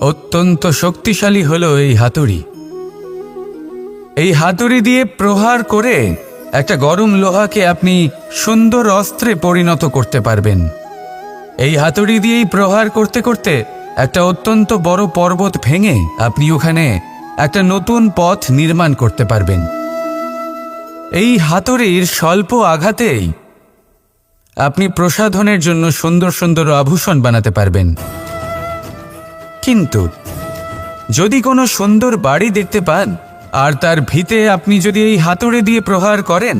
অত্যন্ত শক্তিশালী হলো এই হাতুড়ি। এই হাতুড়ি দিয়ে প্রহার করে একটা গরম লোহাকে আপনি সুন্দর অস্ত্রে পরিণত করতে পারবেন। এই হাতুড়ি দিয়েই প্রহার করতে করতে একটা অত্যন্ত বড় পর্বত ভেঙে আপনি ওখানে একটা নতুন পথ নির্মাণ করতে পারবেন। এই হাতুড়ির স্বল্প আঘাতেই আপনি প্রসাধনের জন্য সুন্দর সুন্দর আভূষণ বানাতে পারবেন। কিন্তু যদি কোনো সুন্দর বাড়ি দেখতে পান, আর তার ভিতে আপনি যদি এই হাতুড়ি দিয়ে প্রহার করেন,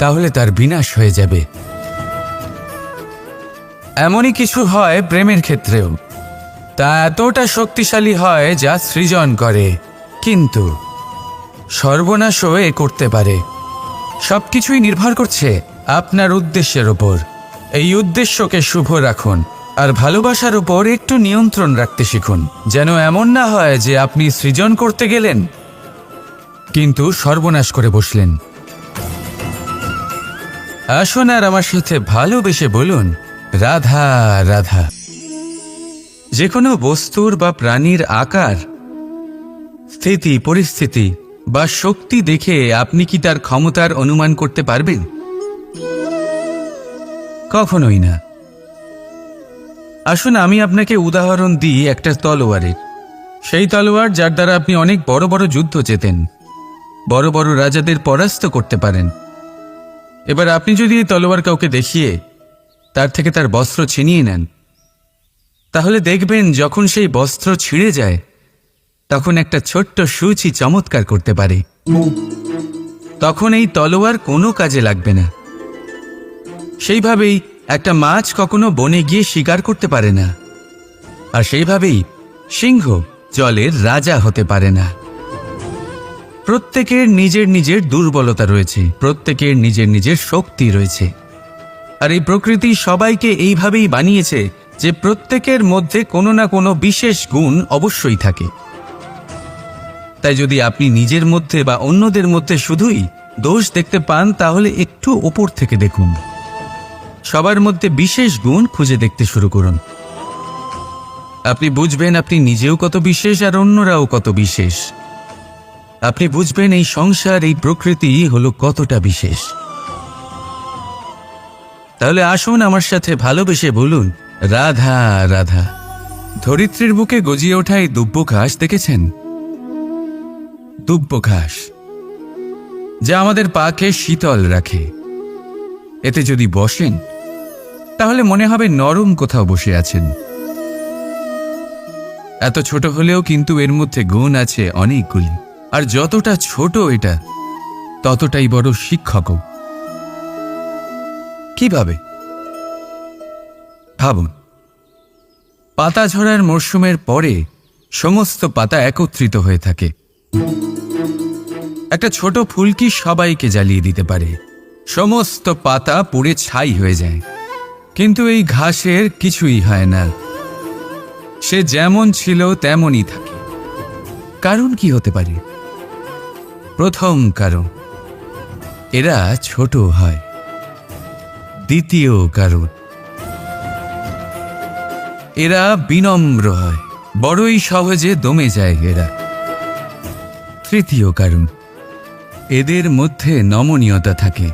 তাহলে তার বিনাশ হয়ে যাবে। এমনই কিছু হয় প্রেমের ক্ষেত্রেও। তা এতটা শক্তিশালী হয় যা সৃজন করে, কিন্তু সর্বনাশও এ করতে পারে। সবকিছুই নির্ভর করছে আপনার উদ্দেশ্যের ওপর। এই উদ্দেশ্যকে শুভ রাখুন। আর ভালোবাসার উপর একটু নিয়ন্ত্রণ রাখতে শিখুন, যেন এমন না হয় যে আপনি সৃজন করতে গেলেন, কিন্তু সর্বনাশ করে বসলেন। আসুন আর আমার সাথে ভালোবেসে বলুন, রাধা রাধা। যে কোনো বস্তুর বা প্রাণীর আকার, স্থিতি, পরিস্থিতি বা শক্তি দেখে আপনি কি তার ক্ষমতার অনুমান করতে পারবেন? কখনোই না। আসুন, আমি আপনাকে উদাহরণ দিই একটা তলোয়ারের। সেই তলোয়ার যার দ্বারা আপনি অনেক বড় বড় যুদ্ধ জেতেন, বড় বড় রাজাদের পরাস্ত করতে পারেন। এবার আপনি যদি এই তলোয়ার কাউকে দেখিয়ে তার থেকে তার বস্ত্র ছিনিয়ে নেন, তাহলে দেখবেন যখন সেই বস্ত্র ছিঁড়ে যায়, তখন একটা ছোট্ট সূচি চমৎকার করতে পারে। তখন এই তলোয়ার কোনো কাজে লাগবে না। সেইভাবেই একটা মাছ কখনো বনে গিয়ে শিকার করতে পারে না। আর সেইভাবেই সিংহ জলের রাজা হতে পারে না। প্রত্যেকের নিজের নিজের দুর্বলতা রয়েছে, প্রত্যেকের নিজের নিজের শক্তি রয়েছে। আর এই প্রকৃতি সবাইকে এইভাবেই বানিয়েছে যে প্রত্যেকের মধ্যে কোনো না কোনো বিশেষ গুণ অবশ্যই থাকে। তাই যদি আপনি নিজের মধ্যে বা অন্যদের মধ্যে শুধুই দোষ দেখতে পান, তাহলে একটু ওপর থেকে দেখুন। সবার মধ্যে বিশেষ গুণ খুঁজে দেখতে শুরু করুন। আপনি বুঝবেন আপনি নিজেও কত বিশেষ আর অন্যরাও কত বিশেষ। আপনি বুঝবেন এই সংসার, এই প্রকৃতি হলো কতটা বিশেষ। তাহলে আসুন আমার সাথে ভালোবেসে বলুন, রাধা রাধা, ধরিত্রীর বুকে গজিয়ে ওঠা এই দুব্য ঘাস দেখেছেন? দুব্য ঘাস, যা আমাদের পাকে শীতল রাখে। এতে যদি বসেন তাহলে মনে হবে নরম কোথাও বসে আছেন। এত ছোট হলেও কিন্তু এর মধ্যে গুণ আছে অনেকগুলি। আর যতটা ছোট এটা, ততটাই বড় শিক্ষকও। কীভাবে? ভাবুন। পাতা ঝরার মরশুমের পরে সমস্ত পাতা একত্রিত হয়ে থাকে। একটা ছোট ফুলকি সবাইকে জ্বালিয়ে দিতে পারে। সমস্ত পাতা পুড়ে ছাই হয়ে যায়। কিন্তু এই ঘাসের কিছুই হয় না। সে যেমন ছিল, তেমনই থাকে। কারণ কি হতে পারে? প্রথম কারণ, এরা ছোট হয়। দ্বিতীয় কারণ, এরা বিনম্র হয়। বড়ই সহজে দমে যায় এরা। তৃতীয় কারণ, এদের মধ্যে নমনীয়তা থাকে।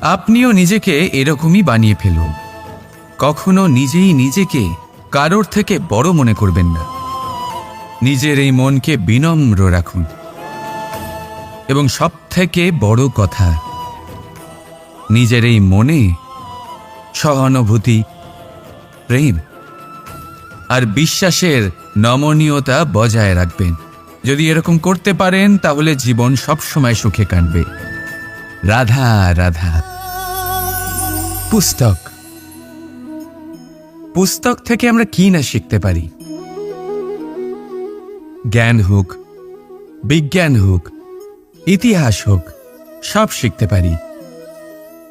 আপনিও নিজেকে এরকমই বানিয়ে ফেলুন। কখনো নিজেই নিজেকে কারোর থেকে বড় মনে করবেন না। নিজের এই মনকে বিনম্র রাখুন। এবং সব থেকে বড় কথা, নিজের এই মনে সহানুভূতি, প্রেম আর বিশ্বাসের নমনীয়তা বজায় রাখবেন। যদি এরকম করতে পারেন, তাহলে জীবন সবসময় সুখে কাটবে। রাধা রাধা। পুস্তক। পুস্তক থেকে আমরা কি না শিখতে পারি? জ্ঞান হোক, বিজ্ঞান হোক, ইতিহাস হোক, সব শিখতে পারি।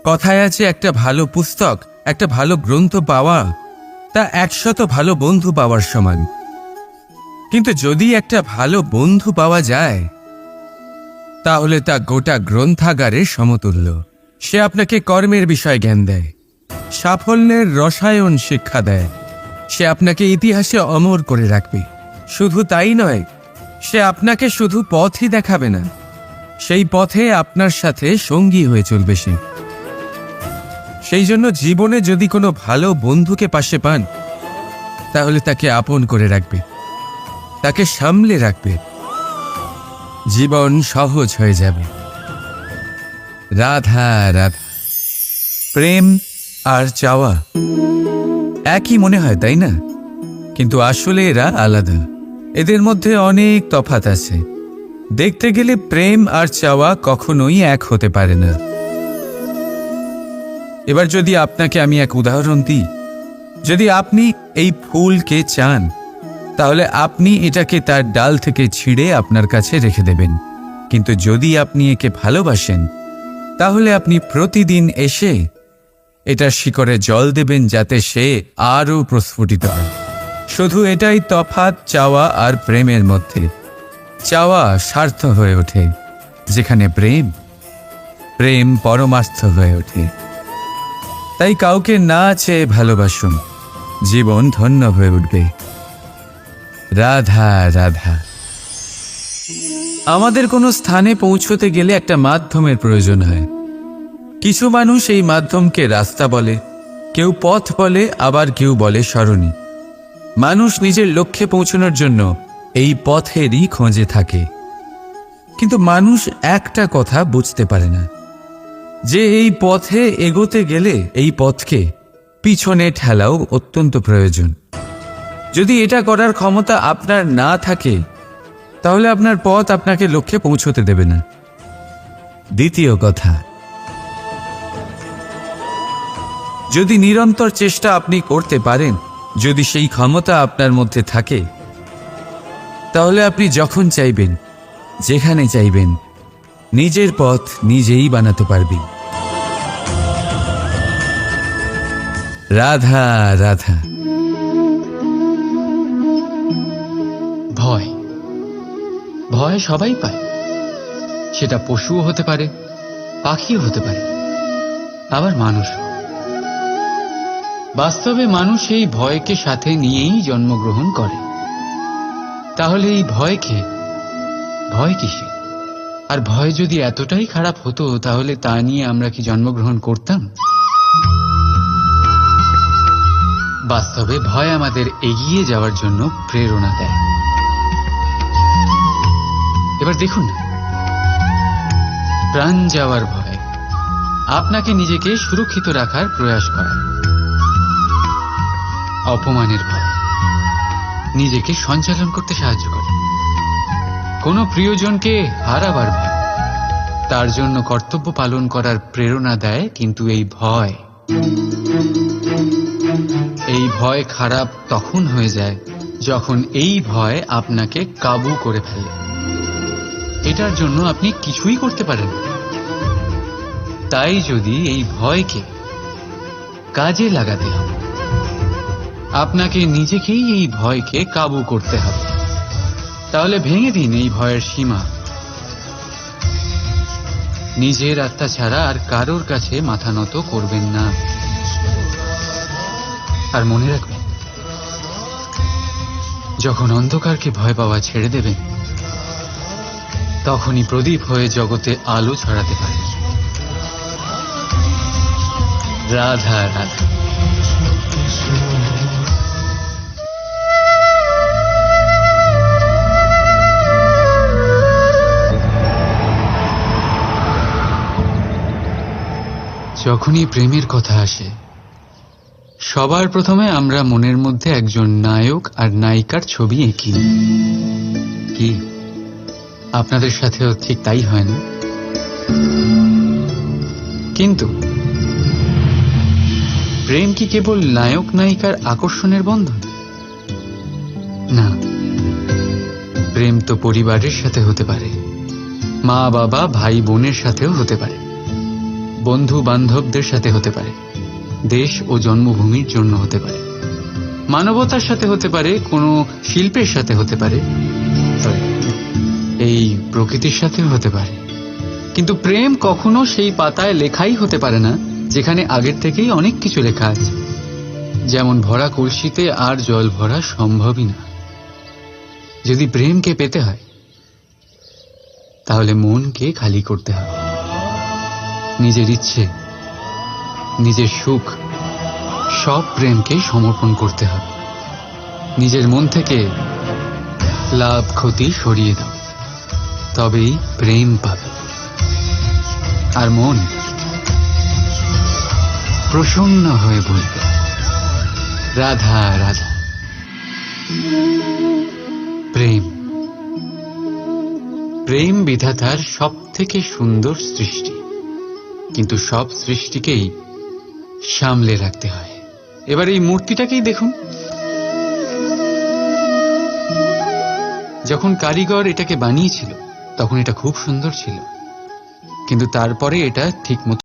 কথায় আছে, একটা ভালো পুস্তক, একটা ভালো গ্রন্থ পাওয়া, তা একশত ভালো বন্ধু পাওয়ার সমান। কিন্তু যদি একটা ভালো বন্ধু পাওয়া যায়, তাহলে তা গোটা গ্রন্থাগারের সমতুল্য। সে আপনাকে কর্মের বিষয় জ্ঞান দেয়। সাফল্যের রসায়ন শিক্ষা দেয়। সে আপনাকে ইতিহাসে অমর করে রাখবে। শুধু তাই নয়, সে আপনাকে শুধু পথই দেখাবে না, সেই পথে আপনার সাথে সঙ্গী হয়ে চলবে সে। সেই জন্য জীবনে যদি কোনো ভালো বন্ধুকে পাশে পান, তাহলে তাকে আপন করে রাখবে, তাকে সামলে রাখবে। জীবন সহজ হয়ে যাবে। রাধা রাধা। প্রেম আর চাওয়া। একই মনে হয়, তাই না? কিন্তু আসলে এরা আলাদা। এদের মধ্যে অনেক তফাত আছে। দেখতে গেলে প্রেম আর চাওয়া কখনোই এক হতে পারে না। এবার যদি আপনাকে আমি এক উদাহরণ দিই। যদি আপনি এই ফুলকে চান, তাহলে আপনি এটাকে তার ডাল থেকে ছিঁড়ে আপনার কাছে রেখে দেবেন। কিন্তু যদি আপনি একে ভালোবাসেন, তাহলে আপনি প্রতিদিন এসে এটার শিকড়ে জল দেবেন যাতে সে আরও প্রস্ফুটিত হয়। শুধু এটাই তফাৎ চাওয়া আর প্রেমের মধ্যে। চাওয়া স্বার্থ হয়ে ওঠে, যেখানে প্রেম প্রেম পরমার্থ হয়ে ওঠে। তাই কাউকে না চেয়ে ভালোবাসুন, জীবন ধন্য হয়ে উঠবে। রাধা রাধা। আমাদের কোনো স্থানে পৌঁছতে গেলে একটা মাধ্যমের প্রয়োজন হয়। কিছু মানুষ এই মাধ্যমকে রাস্তা বলে, কেউ পথ বলে, আবার কেউ বলে সরণি। মানুষ নিজের লক্ষ্যে পৌঁছানোর জন্য এই পথেরই খোঁজে থাকে। কিন্তু মানুষ একটা কথা বুঝতে পারে না, যে এই পথে এগোতে গেলে এই পথকে পিছনে ঠেলাও অত্যন্ত প্রয়োজন। যদি এটা করার ক্ষমতা আপনার না থাকে, তাহলে আপনার পথ আপনাকে লক্ষ্যে পৌঁছতে দেবে না। দ্বিতীয় কথা যদি নিরন্তর চেষ্টা আপনি করতে পারেন, যদি সেই ক্ষমতা আপনার মধ্যে থাকে, তাহলে আপনি যখন চাইবেন, যেখানে চাইবেন, নিজের পথ নিজেই বানাতে পারবেন। রাধা রাধা। ভয়। ভয় সবাই পায়। সেটা পশুও হতে পারে, পাখিও হতে পারে, আবার মানুষও। বাস্তবে মানুষ এই ভয়কে সাথে নিয়েই জন্মগ্রহণ করে। তাহলে এই ভয়কে ভয় কিসে? আর ভয় যদি এতটাই খারাপ হতো, তাহলে তা নিয়ে আমরা কি জন্মগ্রহণ করতাম? বাস্তবে ভয় আমাদের এগিয়ে যাওয়ার জন্য প্রেরণা দেয়। এবার দেখুন প্রাণ যাওয়ার ভয়। আপনাকে নিজেকে সুরক্ষিত রাখার প্রয়াস করায় অপমানের ভয়। নিজেকে সঞ্চালন করতে সাহায্য করে। কোনো প্রিয়জনকে হারাবার ভয়। তার জন্য কর্তব্য পালন করার প্রেরণা দেয় কিন্তু এই ভয়। এই ভয় খারাপ তখন হয়ে যায় যখন এই ভয় আপনাকে কাবু করে ফেলে। এটার জন্য আপনি কিছুই করতে পারেন তাই যদি এই ভয়কে কাজে লাগাতে হবে আপনাকে নিজেকেই এই ভয়কে কাবু করতে হবে। তাহলে ভেঙে দিন এই ভয়ের সীমা। নিজের আত্মা ছাড়া আর কারোর কাছে মাথা নত করবেন না। আর মনে রাখবেন, যখন অন্ধকারকে ভয় পাওয়া ছেড়ে দেবেন, তখনই প্রদীপ হয়ে জগতে আলো ছড়াতে পারে রাধা রাধা। যখনই প্রেমের কথা আসে, সবার প্রথমে আমরা মনের মধ্যে একজন নায়ক আর নায়িকার ছবি এঁকি। কি? আপনাদের সাথেও ঠিক তাই হয় না? কিন্তু প্রেম কি কেবল নায়ক নায়িকার আকর্ষণের বন্ধন? না। প্রেম তো পরিবারের সাথে হতে পারে মা বাবা ভাই বোনের সাথেও হতে পারে। বন্ধু বান্ধবদের সাথে হতে পারে। দেশ ও জন্মভূমির জন্য হতে পারে। মানবতার সাথে হতে পারে, কোনো শিল্পের সাথে হতে পারে। এই প্রকৃতির সাথেও হতে পারে। কিন্তু প্রেম কখনো সেই পাতায় লেখাই হতে পারে না, যেখানে আগের থেকেই অনেক কিছু লেখা আছে। যেমন ভরা কলসিতে আর জল ভরা সম্ভবই না। যদি প্রেমকে পেতে হয়, তাহলে মনকে খালি করতে হবে। নিজের ইচ্ছে, নিজের সুখ, সব প্রেমকে সমর্পণ করতে হবে। নিজের মন থেকে লাভ, ক্ষতি সরিয়ে দাও। তবেই প্রেম পাবে। আর মন প্রসন্ন হয়ে বলবে, রাধা রাধা। প্রেম। প্রেম বিধাতার সব থেকে সুন্দর সৃষ্টি। কিন্তু সব সৃষ্টিকেই সামলে রাখতে হয়। এবার এই মূর্তিটাকেই দেখুন। যখন কারিগর এটাকে বানিয়েছিল, তখন এটা খুব সুন্দর ছিল। কিন্তু তারপরে এটা ঠিক